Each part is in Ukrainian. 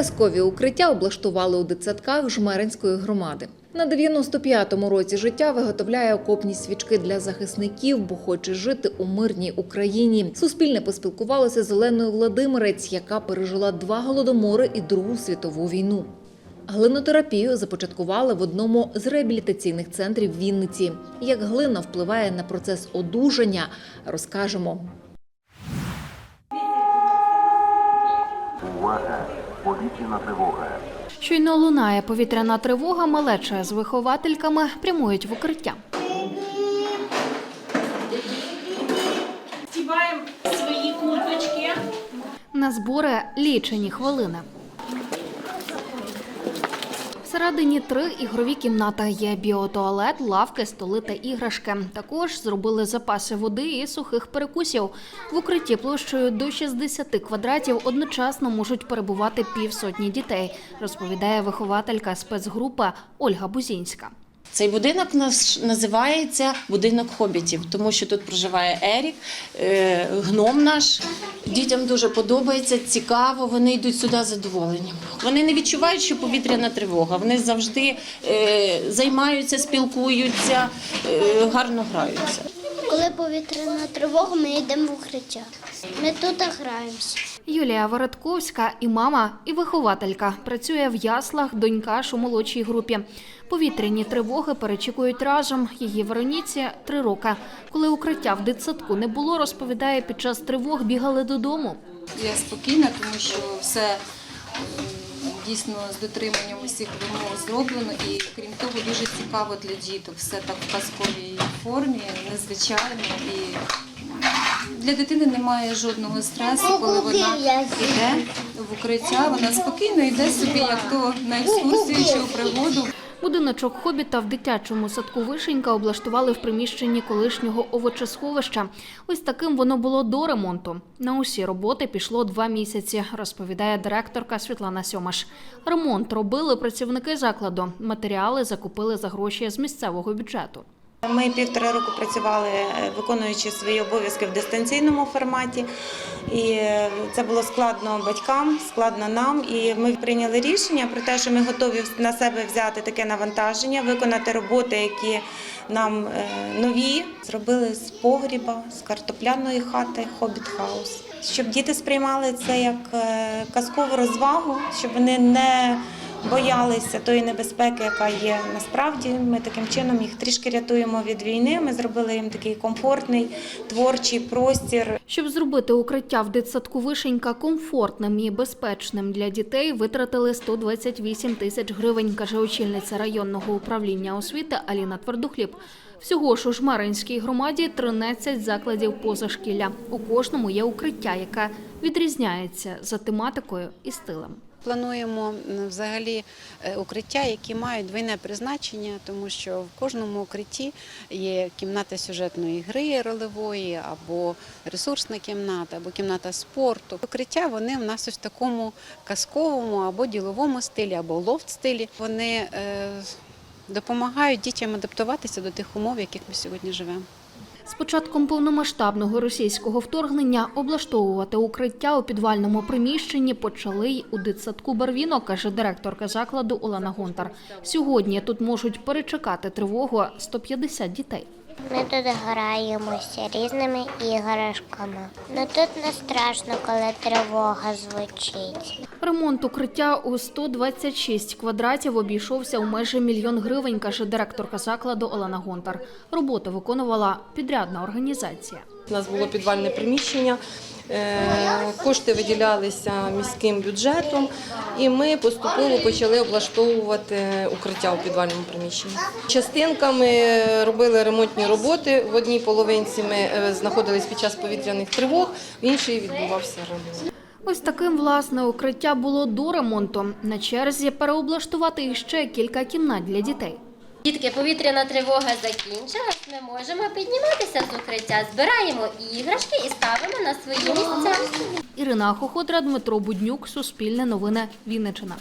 Казкові укриття облаштували у дитсадках Жмеринської громади. На 95-му році життя виготовляє окопні свічки для захисників, бо хоче жити у мирній Україні. Суспільне поспілкувалося з Оленою Владимирець, яка пережила два голодомори і Другу світову війну. Глинотерапію започаткували в одному з реабілітаційних центрів Вінниці. Як глина впливає на процес одужання, розкажемо. Увага! Повітряна тривога. Щойно лунає повітряна тривога, малеча з виховательками прямують в укриття. Стіваємо свої курточки. На збори лічені хвилини. Всередині три ігрові кімнати. Є біотуалет, лавки, столи та іграшки. Також зробили запаси води і сухих перекусів. В укритті площею до 60 квадратів одночасно можуть перебувати півсотні дітей, розповідає вихователька спецгрупа Ольга Бузінська. Цей будинок називається будинок хобітів, тому що тут проживає Ерік, е, гном наш. Дітям дуже подобається, цікаво. Вони йдуть сюди з задоволенням. Вони не відчувають, що повітряна тривога. Вони завжди е, займаються, спілкуються, е, гарно граються. Коли повітряна тривога, ми йдемо в укриття. Ми тут граємося. Юлія Воротковська і мама, і вихователька. Працює в яслах, донька ж у молодшій групі. Повітряні тривоги перечікують разом. Її Вероніці три роки. Коли укриття в дитсадку не було, розповідає, під час тривог бігали додому. Я спокійна, тому що все дійсно з дотриманням усіх вимог зроблено. І крім того, дуже цікаво для діток. Все так в казковій формі, незвичайно. І для дитини немає жодного стресу, коли вона йде в укриття. Вона спокійно йде собі, як то на екскурсію чи у пригоду. Будиночок хобіта в дитячому садку Вишенька облаштували в приміщенні колишнього овочесховища. Ось таким воно було до ремонту. На усі роботи пішло два місяці, розповідає директорка Світлана Сьомаш. Ремонт робили працівники закладу. Матеріали закупили за гроші з місцевого бюджету. Ми півтора року працювали, е, виконуючи свої обов'язки в дистанційному форматі, і е, це було складно батькам, складно нам. І ми прийняли рішення про те, що ми готові на себе взяти таке навантаження, виконати роботи, які нам е, нові. Зробили з погріба, з картопляної хати Хобіт Хаус. Щоб діти сприймали це як казкову розвагу, щоб вони не боялися тої небезпеки, яка є насправді. Ми таким чином їх трішки рятуємо від війни. Ми зробили їм такий комфортний творчий простір. Щоб зробити укриття в дитсадку Вишенька комфортним і безпечним для дітей, витратили 128 тисяч гривень, каже очільниця районного управління освіти Аліна Твердохліб. Всього ж у Жмаринській громаді 13 закладів позашкілля. У кожному є укриття, яке відрізняється за тематикою і стилем. Плануємо взагалі е, укриття, які мають двойне призначення, тому що в кожному укритті є кімната сюжетної гри ролевої, або ресурсна кімната, або кімната спорту. Укриття вони в нас в такому казковому або діловому стилі, або лофт-стилі. Вони е, допомагають дітям адаптуватися до тих умов, в яких ми сьогодні живемо. З початком повномасштабного російського вторгнення облаштовувати укриття у підвальному приміщенні почали й у дитсадку Барвіно, каже директорка закладу Олена Гонтар. Сьогодні тут можуть перечекати тривогу 150 дітей. Ми тут граємося різними іграшками. Ну тут не страшно, коли тривога звучить. Ремонт укриття у 126 квадратів обійшовся у майже мільйон гривень, каже директорка закладу Олена Гонтар. Роботу виконувала підрядна організація. У нас було підвальне приміщення, кошти виділялися міським бюджетом, і ми поступово почали облаштовувати укриття у підвальному приміщенні. Частинками робили ремонтні роботи. В одній половинці ми е, знаходились під час повітряних тривог, в іншій відбувався ремонт. Ось таким власне укриття було до ремонту. На черзі переоблаштувати іще кілька кімнат для дітей. Дітки, повітряна тривога закінчилась. Ми можемо підніматися з укриття, збираємо іграшки і ставимо на свої місця. Ірина Хоходра, Дмитро Буднюк, Суспільне новини, Вінниччина.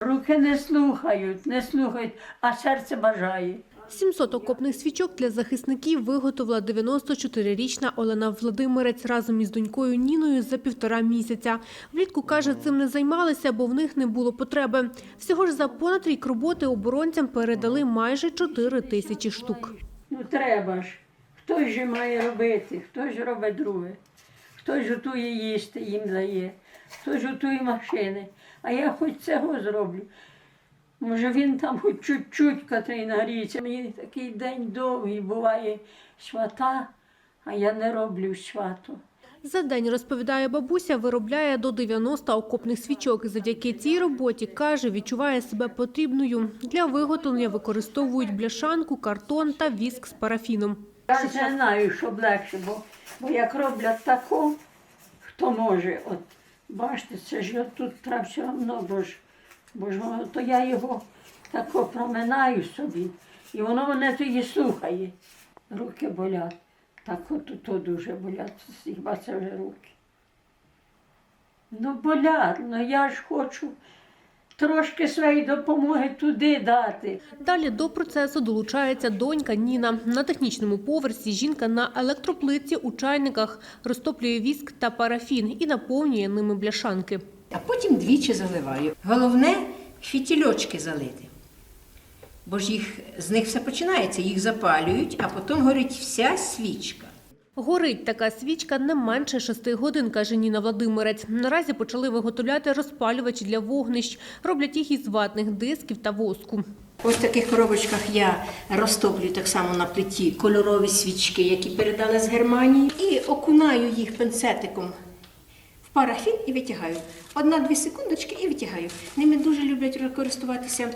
Руки не слухають, не слухають, а серце бажає. 700 окопних свічок для захисників виготовила 94-річна Олена Владимирець разом із донькою Ніною за півтора місяця. Влітку, каже, цим не займалися, бо в них не було потреби. Всього ж за понад рік роботи оборонцям передали майже 4 тисячі штук. Ну треба ж. Хтось же має робити, хтось же робить друге. Хтось готує їсти, їм дає, хтось готує машини. А я хоч цього зроблю. Може він там хоч чуть-чуть Катерина гріється. Мені такий день довгий буває свата, а я не роблю свату. За день, розповідає бабуся, виробляє до 90 окопних свічок. Завдяки цій роботі, каже, відчуває себе потрібною. Для виготовлення використовують бляшанку, картон та віск з парафіном. Я не знаю, щоб легше, бо, бо як роблять тако, хто може, от бачите, це ж тут треба все одно, бо ж, бо ж воно, то я його тако проминаю собі, і воно мене тоді слухає. Руки болять. Так от то дуже болять, хіба це вже руки. Ну болять, ну я ж хочу трошки своєї допомоги туди дати. Далі до процесу долучається донька Ніна. На технічному поверсі жінка на електроплитці у чайниках розтоплює віск та парафін і наповнює ними бляшанки. А потім двічі заливаю. Головне фітільочки залити. Бо ж їх, з них все починається, їх запалюють, а потім горить вся свічка. Горить така свічка не менше шести годин, каже Ніна Владимирець. Наразі почали виготовляти розпалювачі для вогнищ. Роблять їх із ватних дисків та воску. Ось в таких коробочках я розтоплюю так само на плиті кольорові свічки, які передали з Германії, і окунаю їх пинцетиком в парафін і витягаю. Одна-дві секундочки і витягаю. Ними дуже люблять користуватися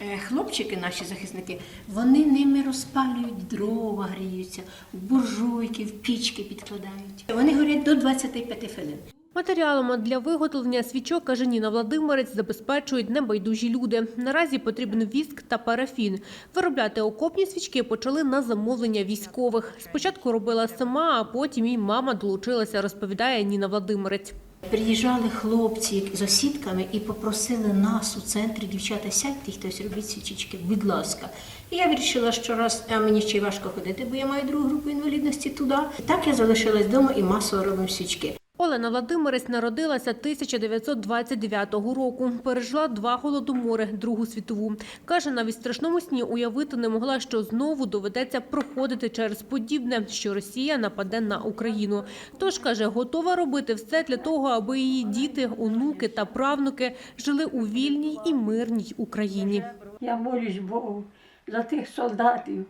е, хлопчики, наші захисники. Вони ними розпалюють дрова, гріються, буржуйки, в пічки підкладають. Вони горять до 25 хвилин. Матеріалами для виготовлення свічок, каже Ніна Владимирець, забезпечують небайдужі люди. Наразі потрібен віск та парафін. Виробляти окопні свічки почали на замовлення військових. Спочатку робила сама, а потім і мама долучилася, розповідає Ніна Владимирець. Приїжджали хлопці з осідками і попросили нас у центрі, дівчата, сядьте, хтось робіть свічечки, будь ласка. І я вирішила, що раз а мені ще й важко ходити, бо я маю другу групу інвалідності туди. І так я залишилась вдома і масово робимо свічки. Олена Владимирець народилася 1929 року. Пережила два голодомори, Другу світову. Каже, навіть страшному сні уявити не могла, що знову доведеться проходити через подібне, що Росія нападе на Україну. Тож каже, готова робити все для того, аби її діти, онуки та правнуки жили у вільній і мирній Україні. Я молюсь Богу за тих солдатів,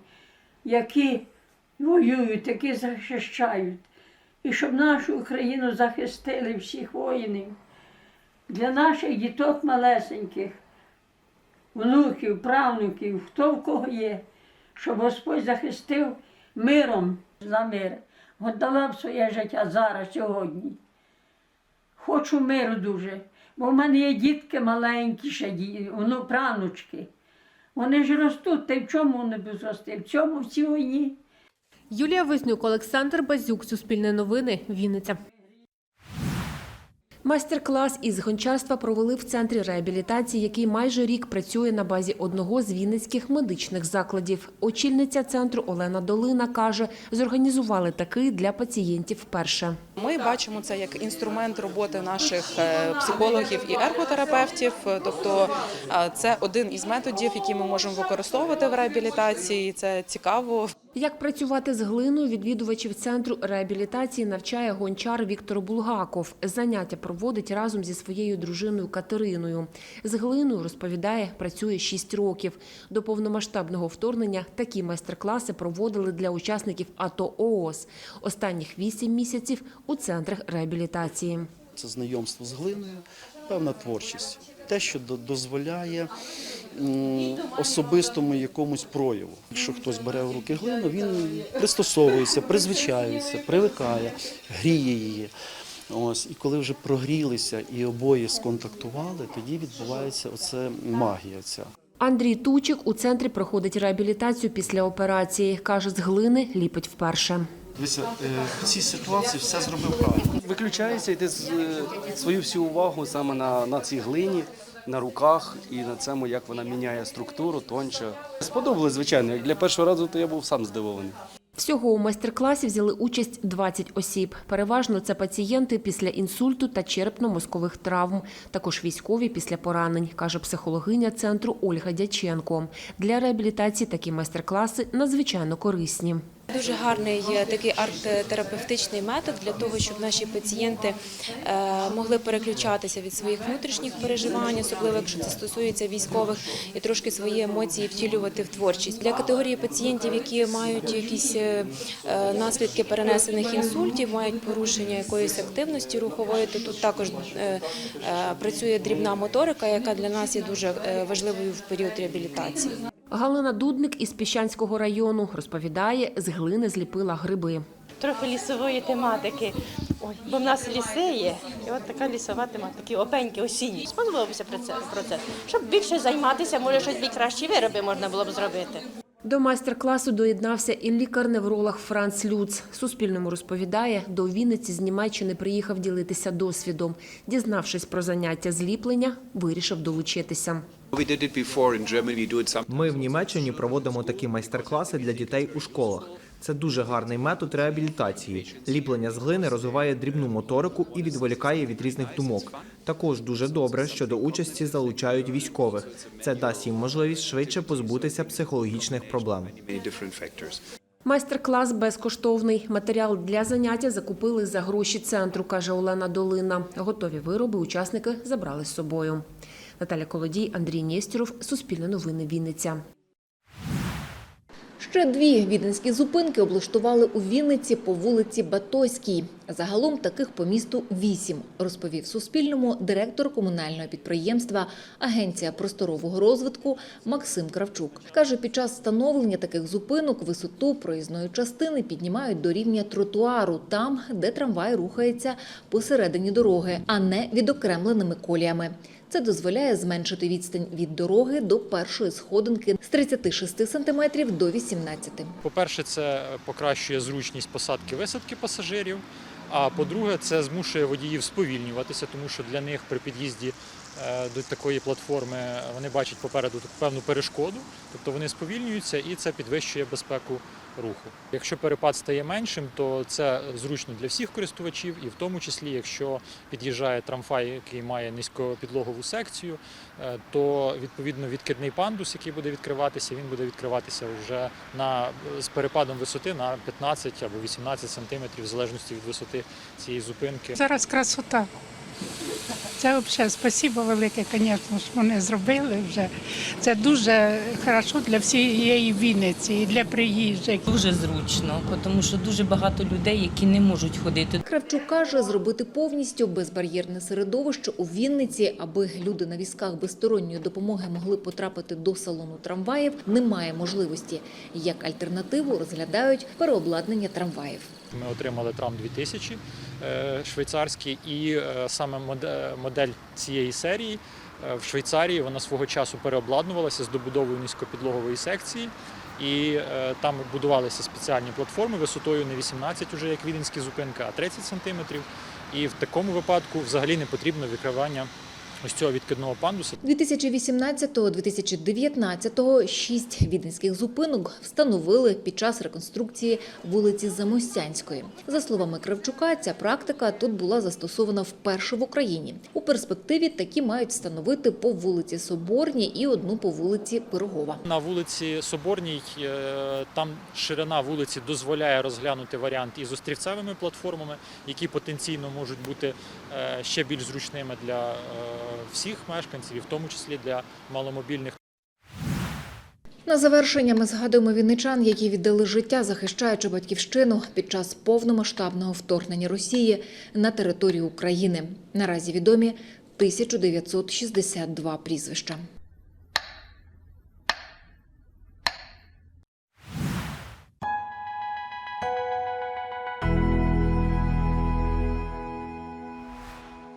які воюють, які захищають. І щоб нашу Україну захистили всіх воїнів. Для наших діток малесеньких, внуків, правнуків, хто в кого є, щоб Господь захистив миром за мир. Отдала б своє життя зараз, сьогодні. Хочу миру дуже, бо в мене є дітки маленькі, ще ну, правнучки. Вони ж ростуть, й в чому вони будуть рости? В цьому в цій війні. Юлія Вознюк, Олександр Базюк, Суспільне новини, Вінниця. Майстер-клас із гончарства провели в центрі реабілітації, який майже рік працює на базі одного з вінницьких медичних закладів. Очільниця центру Олена Долина каже, зорганізували такий для пацієнтів вперше. Ми бачимо це як інструмент роботи наших е, психологів і ерготерапевтів. Тобто е, це один із методів, які ми можемо використовувати в реабілітації. Це цікаво. Як працювати з глиною, відвідувачів центру реабілітації навчає гончар Віктор Булгаков. Заняття проводить разом зі своєю дружиною Катериною. З глиною, розповідає, працює 6 років. До повномасштабного вторгнення такі майстер-класи проводили для учасників АТО ООС. Останніх 8 місяців у центрах реабілітації. Це знайомство з глиною, певна творчість. Те, що дозволяє особистому якомусь прояву. Якщо хтось бере в руки глину, він пристосовується, призвичаюється, привикає, гріє її. Ось, і коли вже прогрілися і обоє сконтактували, тоді відбувається оце магія ця. Андрій Тучик у центрі проходить реабілітацію після операції. Каже, з глини ліпить вперше. Дивися, е, в цій ситуації все зробив правильно. Виключається, йде е, свою всю увагу саме на, на цій глині, на руках і на цьому, як вона міняє структуру, тонче. Сподобалось, звичайно. Як для першого разу, то я був сам здивований. Всього у майстер-класі взяли участь 20 осіб. Переважно це пацієнти після інсульту та черепно-мозкових травм, також військові після поранень, каже психологиня центру Ольга Дяченко. Для реабілітації такі майстер-класи надзвичайно корисні. Дуже гарний такий арт-терапевтичний метод для того, щоб наші пацієнти е, могли переключатися від своїх внутрішніх переживань, особливо якщо це стосується військових, і трошки свої емоції втілювати в творчість. Для категорії пацієнтів, які мають якісь е, е, наслідки перенесених інсультів, мають порушення якоїсь активності рухової, то тут також працює дрібна моторика, яка для нас є дуже важливою в період реабілітації. Галина Дудник із Піщанського району розповідає, з глини зліпила гриби. трохи лісової тематики. Ой, бо в нас ліси є, і от така лісова тематика, такі опеньки осінні. Сподобався процес. Щоб більше займатися, може щось більш кращі вироби можна було б зробити. До майстер-класу доєднався і лікар-невролог Франц Люц. Суспільному розповідає, до Вінниці з Німеччини приїхав ділитися досвідом. Дізнавшись про заняття зліплення, вирішив долучитися. Ми в Німеччині проводимо такі майстер-класи для дітей у школах. Це дуже гарний метод реабілітації. Ліплення з глини розвиває дрібну моторику і відволікає від різних думок. Також дуже добре, що до участі залучають військових. Це дасть їм можливість швидше позбутися психологічних проблем. Майстер-клас безкоштовний. Матеріал для заняття закупили за гроші центру, каже Олена Долина. Готові вироби учасники забрали з собою. Наталя Колодій, Андрій Нєстєров, Суспільне новини Вінниця. Ще дві віденські зупинки облаштували у Вінниці по вулиці Батойській. Загалом таких по місту вісім, розповів Суспільному директор комунального підприємства Агенція просторового розвитку Максим Кравчук. Каже, під час встановлення таких зупинок висоту проїзної частини піднімають до рівня тротуару, там, де трамвай рухається посередині дороги, а не відокремленими коліями. Це дозволяє зменшити відстань від дороги до першої сходинки з 36 см до 18 По-перше, це покращує зручність посадки висадки пасажирів. А по-друге, це змушує водіїв сповільнюватися, тому що для них при під'їзді до такої платформи вони бачать попереду певну перешкоду, тобто вони сповільнюються і це підвищує безпеку руху. Якщо перепад стає меншим, то це зручно для всіх користувачів, і в тому числі, якщо під'їжджає трамвай, який має низькопідлогову секцію, е, то відповідно відкидний пандус, який буде відкриватися, він буде відкриватися вже на з перепадом висоти на 15 або 18 сантиметрів, в залежності від висоти цієї зупинки. Зараз красота. Це взагалі спасибо велике, звісно, що вони зробили вже. Це дуже хорошо для всієї Вінниці і для приїжджих. Дуже зручно, тому що дуже багато людей, які не можуть ходити. Кравчук каже, зробити повністю безбар'єрне середовище у Вінниці, аби люди на візках без сторонньої допомоги могли потрапити до салону трамваїв, немає можливості. Як альтернативу розглядають переобладнання трамваїв. Ми отримали трам 2000 е, швейцарський, і е, саме модель цієї серії е, в Швейцарії вона свого часу переобладнувалася з добудовою низькопідлогової секції. І там будувалися спеціальні платформи висотою не 18 уже як віденські зупинки, а 30 сантиметрів. І в такому випадку взагалі не потрібно відкривання ось цього відкидного пандуса. 2018-2019 шість віденських зупинок встановили під час реконструкції вулиці Замостянської. За словами Кравчука, ця практика тут була застосована вперше в Україні. У перспективі такі мають встановити по вулиці Соборній і одну по вулиці Пирогова. На вулиці Соборній е, там ширина вулиці дозволяє розглянути варіант із острівцевими платформами, які потенційно можуть бути е, ще більш зручними для е, всіх мешканців, і в тому числі для маломобільних. На завершення ми згадуємо вінничан, які віддали життя, захищаючи батьківщину під час повномасштабного вторгнення Росії на територію України. Наразі відомі 1962 прізвища.